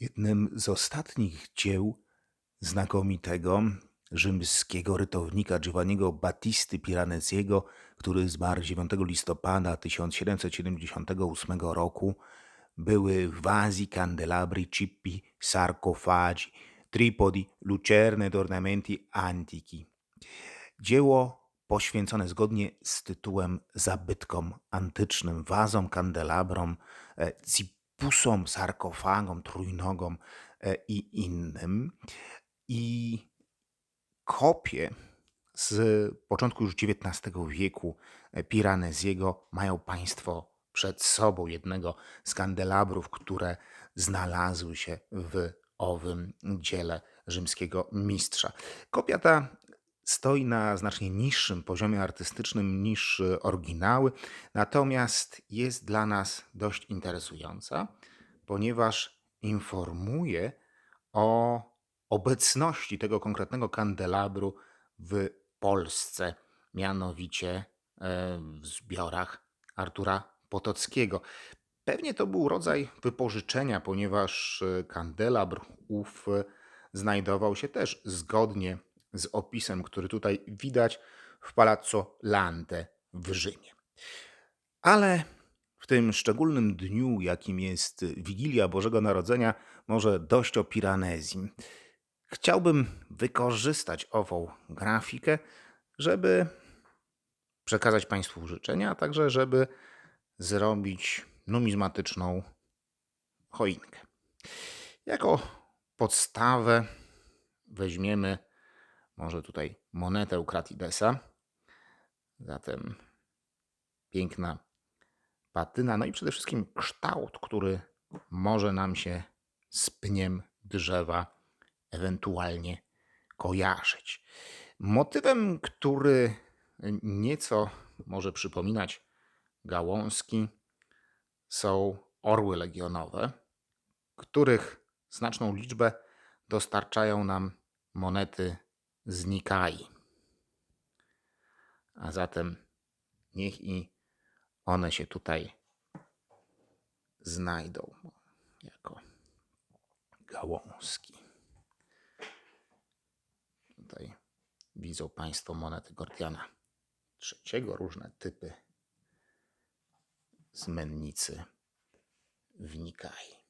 Jednym z ostatnich dzieł znakomitego rzymskiego rytownika Giovanniego Battisty Piranesiego, który zmarł 9 listopada 1778 roku, były vasi, candelabri, cippi, sarcofagi, tripodi, lucerne ornamenti antichi. Dzieło poświęcone zgodnie z tytułem zabytkom antycznym, wazom, kandelabrom, e, cipusom, sarkofagom, trójnogom e, i innym. I kopie z początku już XIX wieku e, Piranesiego mają Państwo przed sobą jednego z kandelabrów, które znalazły się w owym dziele rzymskiego mistrza. Kopia ta stoi na znacznie niższym poziomie artystycznym niż y, oryginały, natomiast jest dla nas dość interesująca, ponieważ informuje o obecności tego konkretnego kandelabru w Polsce, mianowicie e, w zbiorach Artura Potockiego. Pewnie to był rodzaj wypożyczenia, ponieważ e, kandelabr ów e, znajdował się też zgodnie z opisem, który tutaj widać w Palazzo Lante w Rzymie. Ale w tym szczególnym dniu, jakim jest Wigilia Bożego Narodzenia, może dość o Piranezji. Chciałbym wykorzystać ową grafikę, żeby przekazać Państwu życzenia, a także żeby zrobić numizmatyczną choinkę. Jako podstawę weźmiemy może tutaj monetę Ukratidesa. Zatem piękna patyna, no i przede wszystkim kształt, który może nam się z pniem drzewa ewentualnie kojarzyć. Motywem, który nieco może przypominać gałązki, są orły legionowe, których znaczną liczbę dostarczają nam monety znikają. A zatem niech i one się tutaj znajdą jako gałązki. Tutaj widzą Państwo monety Gordiana trzeciego, różne typy z mennicy wnikaj.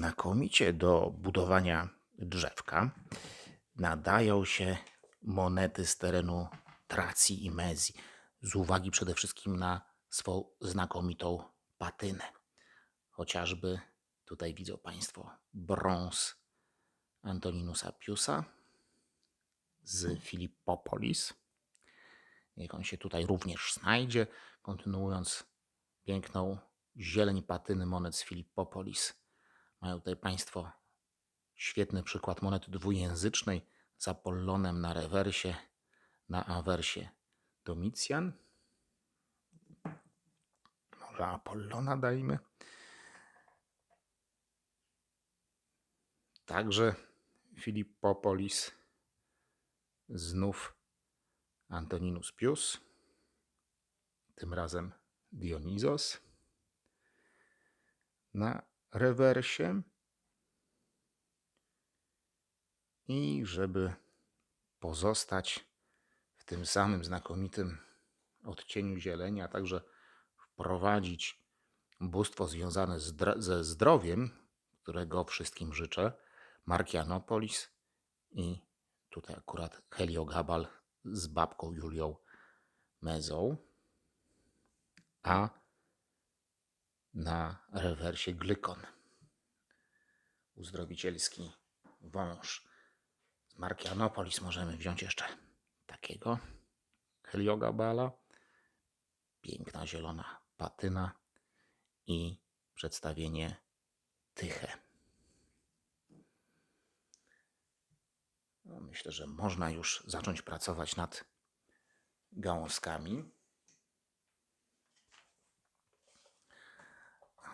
Znakomicie do budowania drzewka nadają się monety z terenu Tracji i Mezji, z uwagi przede wszystkim na swą znakomitą patynę. Chociażby tutaj widzą Państwo brąz Antoninusa Piusa z Filippopolis. Niech on się tutaj również znajdzie, kontynuując piękną zieleń patyny monet z Filippopolis. Mają tutaj Państwo świetny przykład monety dwujęzycznej z Apollonem na rewersie, na awersie Domicjan. Może Apollona dajmy. Także Filippopolis, znów Antoninus Pius, tym razem Dionizos. Na rewersie. I żeby pozostać w tym samym znakomitym odcieniu zielenia, a także wprowadzić bóstwo związane ze zdrowiem, którego wszystkim życzę, Markianopolis i tutaj akurat Heliogabal z babką Julią Mezą, a na rewersie Glykon. Uzdrowicielski wąż. Z marki Anopolis możemy wziąć jeszcze takiego Heliogabala. Piękna zielona patyna i przedstawienie Tyche. No, myślę, że można już zacząć pracować nad gałązkami.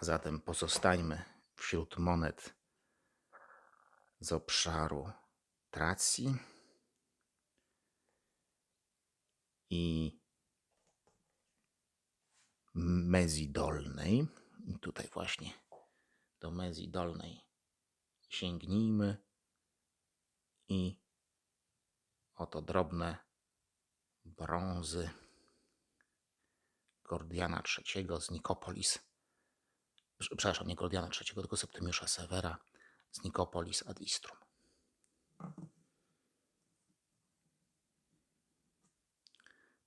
Zatem pozostańmy wśród monet z obszaru Tracji i Mezji Dolnej. I tutaj właśnie do Mezji Dolnej sięgnijmy i oto drobne brązy Gordiana III z Nikopolis. Prze- Przepraszam, nie Gordiana III, tylko Septymiusza Severa z Nikopolis ad Istrum.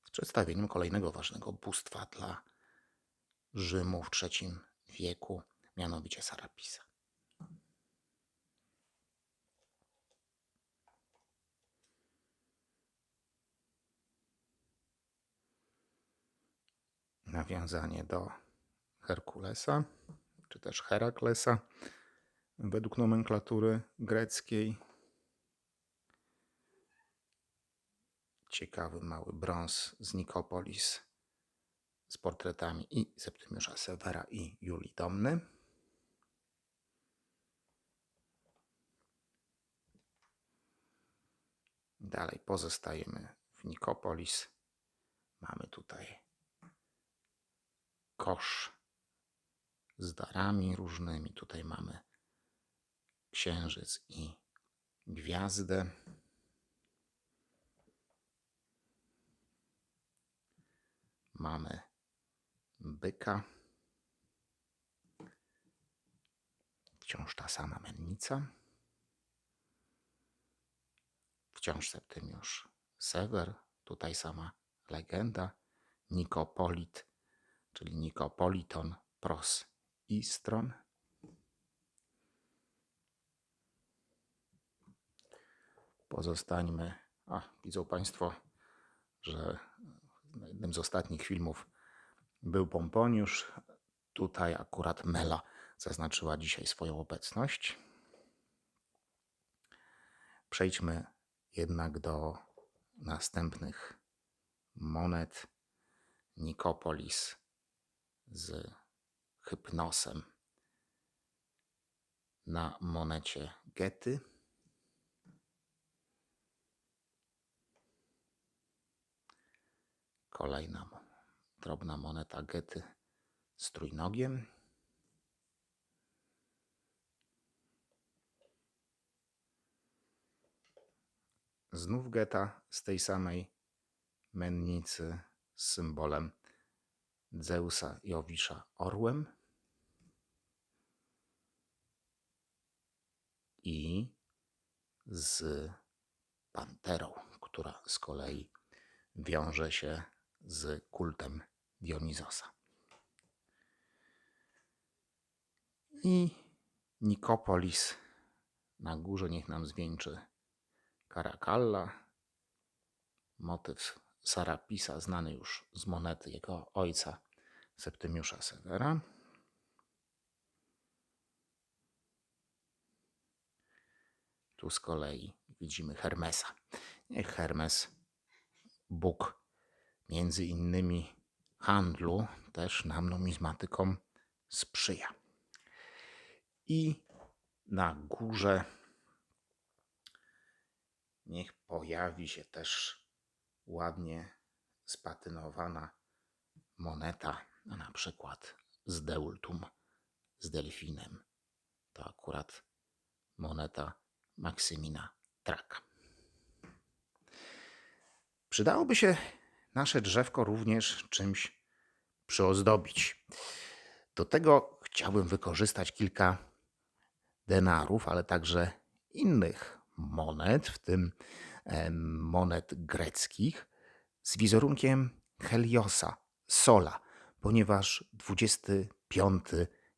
Z przedstawieniem kolejnego ważnego bóstwa dla Rzymu w III wieku, mianowicie Sarapisa. Nawiązanie do Herkulesa, czy też Heraklesa, według nomenklatury greckiej. Ciekawy mały brąz z Nikopolis z portretami i Septymiusza Severa i Julii Domny. Dalej pozostajemy w Nikopolis. Mamy tutaj kosz z darami różnymi. Tutaj mamy księżyc i gwiazdę. Mamy byka. Wciąż ta sama mennica. Wciąż Septymiusz Sewer. Tutaj sama legenda. Nikopolit, czyli Nikopoliton pros Istron. Pozostańmy. A, widzą Państwo, że jednym z ostatnich filmów był Pomponiusz. Tutaj akurat Mela zaznaczyła dzisiaj swoją obecność. Przejdźmy jednak do następnych monet. Nikopolis z hypnosem na monecie Gety. Kolejna drobna moneta Gety z trójnogiem. Znów Geta z tej samej mennicy z symbolem Zeusa Jowisza orłem i z panterą, która z kolei wiąże się z kultem Dionizosa. I Nikopolis na górze niech nam zwieńczy Caracalla, motyw Sarapisa znany już z monety jego ojca Septymiusza Severa. Tu z kolei widzimy Hermesa. Niech Hermes, Bóg między innymi handlu, też nam numizmatykom sprzyja. I na górze niech pojawi się też ładnie spatynowana moneta, na przykład z Deultum, z delfinem. To akurat moneta Maksymina Traka. Przydałoby się nasze drzewko również czymś przyozdobić. Do tego chciałbym wykorzystać kilka denarów, ale także innych monet, w tym em, monet greckich, z wizerunkiem Heliosa, Sola, ponieważ 25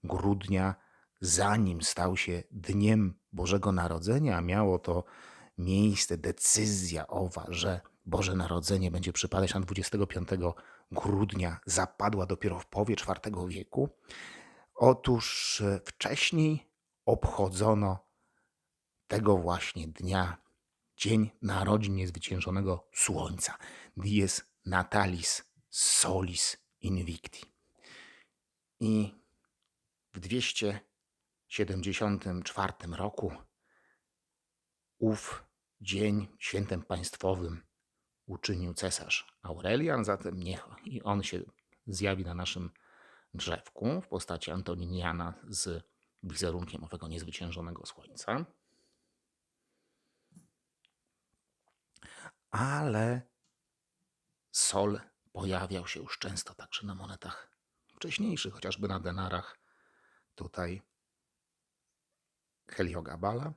grudnia, zanim stał się dniem Bożego Narodzenia, miało to miejsce decyzja owa, że Boże Narodzenie będzie przypadać na 25 grudnia, zapadła dopiero w połowie IV wieku. Otóż e, wcześniej obchodzono tego właśnie dnia dzień narodzin niezwyciężonego słońca. Dies natalis solis invicti. I w 274 roku ów dzień świętem państwowym uczynił cesarz Aurelian, zatem niech i on się zjawi na naszym drzewku w postaci Antoniniana z wizerunkiem owego niezwyciężonego słońca. Ale sol pojawiał się już często także na monetach wcześniejszych, chociażby na denarach. Tutaj Heliogabala.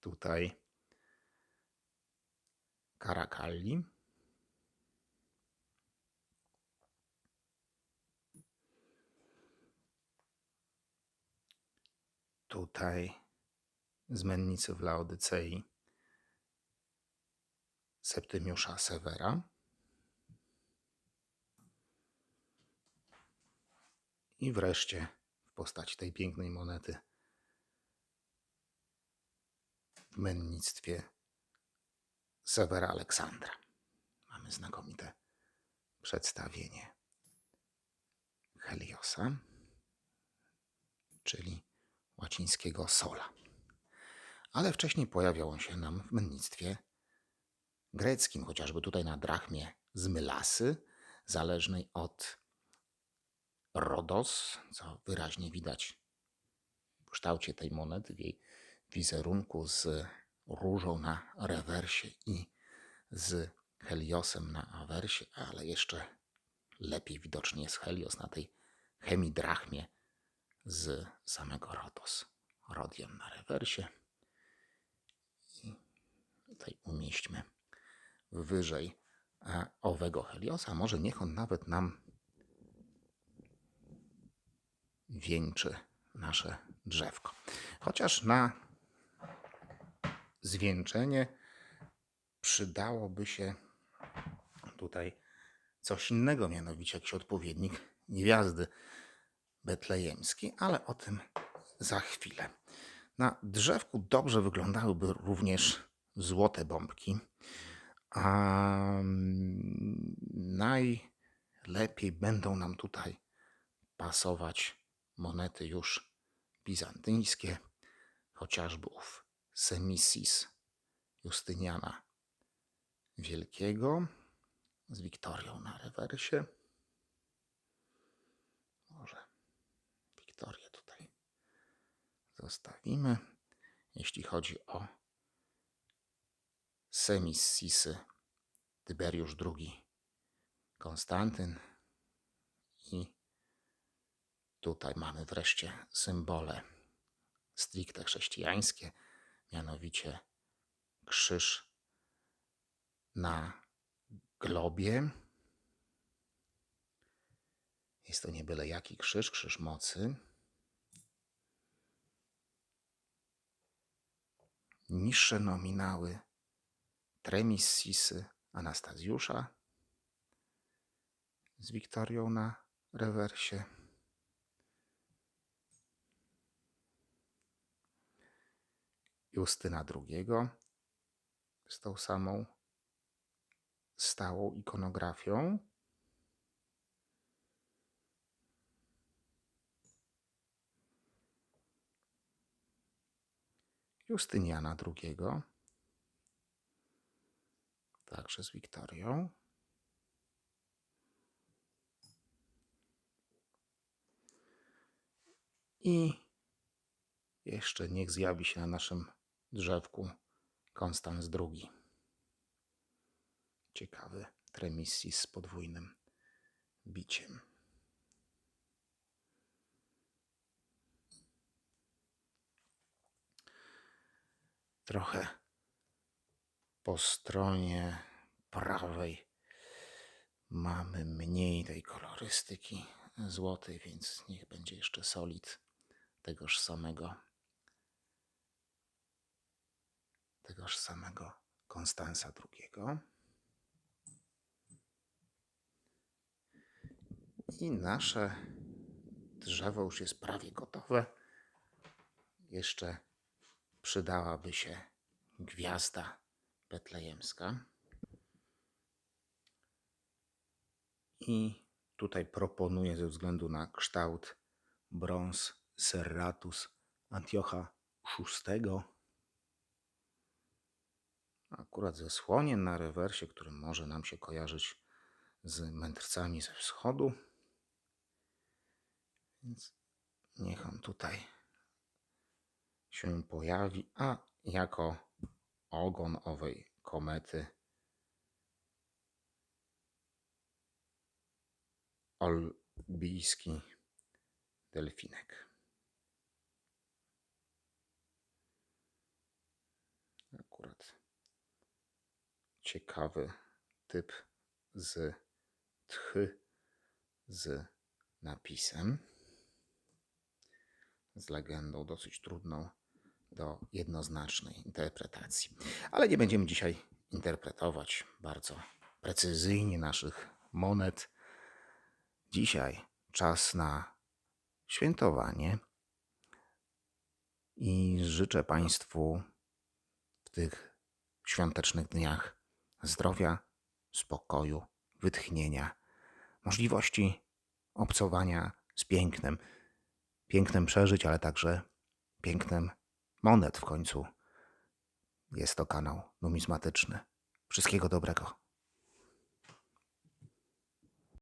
Tutaj Caracalli. Tutaj z mennicy w Laodycei Septymiusza Severa. I wreszcie w postaci tej pięknej monety w mennictwie Severa Aleksandra. Mamy znakomite przedstawienie Heliosa, czyli łacińskiego sola. Ale wcześniej pojawiał on się nam w mennictwie greckim, chociażby tutaj na drachmie z Mylasy, zależnej od Rodos, co wyraźnie widać w kształcie tej monety, w jej wizerunku z różą na rewersie i z Heliosem na awersie, ale jeszcze lepiej widocznie jest Helios na tej chemidrachmie z samego Rodos. Rodion na rewersie. I tutaj umieśćmy wyżej e, owego Heliosa. Może niech on nawet nam wieńczy nasze drzewko. Chociaż na zwieńczenie przydałoby się tutaj coś innego, mianowicie jakiś odpowiednik gwiazdy betlejemskiej, ale o tym za chwilę. Na drzewku dobrze wyglądałyby również złote bombki, a najlepiej będą nam tutaj pasować monety już bizantyńskie, chociażby ów Semisis Justyniana Wielkiego z Wiktorią na rewersie. Może Wiktorię tutaj zostawimy. Jeśli chodzi o Semissisy Tyberiusz II Konstantyn i tutaj mamy wreszcie symbole stricte chrześcijańskie, mianowicie krzyż na globie. Jest to nie byle jaki krzyż, krzyż mocy. Niższe nominały Tremissisy Anastazjusza z Wiktorią na rewersie. Justyna II z tą samą stałą ikonografią. Justyniana II, także z Wiktorią. I jeszcze niech zjawi się na naszym drzewku Konstans II. Ciekawy tremisji z podwójnym biciem. Trochę po stronie prawej mamy mniej tej kolorystyki złotej, więc niech będzie jeszcze solid tegoż samego tegoż samego Konstansa II. I nasze drzewo już jest prawie gotowe. jeszcze przydałaby się gwiazda betlejemska. I tutaj proponuję ze względu na kształt brąz Serratus Antiocha VI. Akurat ze słoniem na rewersie, który może nam się kojarzyć z mędrcami ze wschodu. Więc niech on tutaj się pojawi, a jako ogon owej komety olbijski delfinek. Akurat ciekawy typ z tchy z napisem, z legendą dosyć trudną do jednoznacznej interpretacji. Ale nie będziemy dzisiaj interpretować bardzo precyzyjnie naszych monet. Dzisiaj czas na świętowanie i życzę Państwu w tych świątecznych dniach zdrowia, spokoju, wytchnienia, możliwości obcowania z pięknem, pięknem przeżyć, ale także pięknem monet w końcu. Jest to kanał numizmatyczny. Wszystkiego dobrego.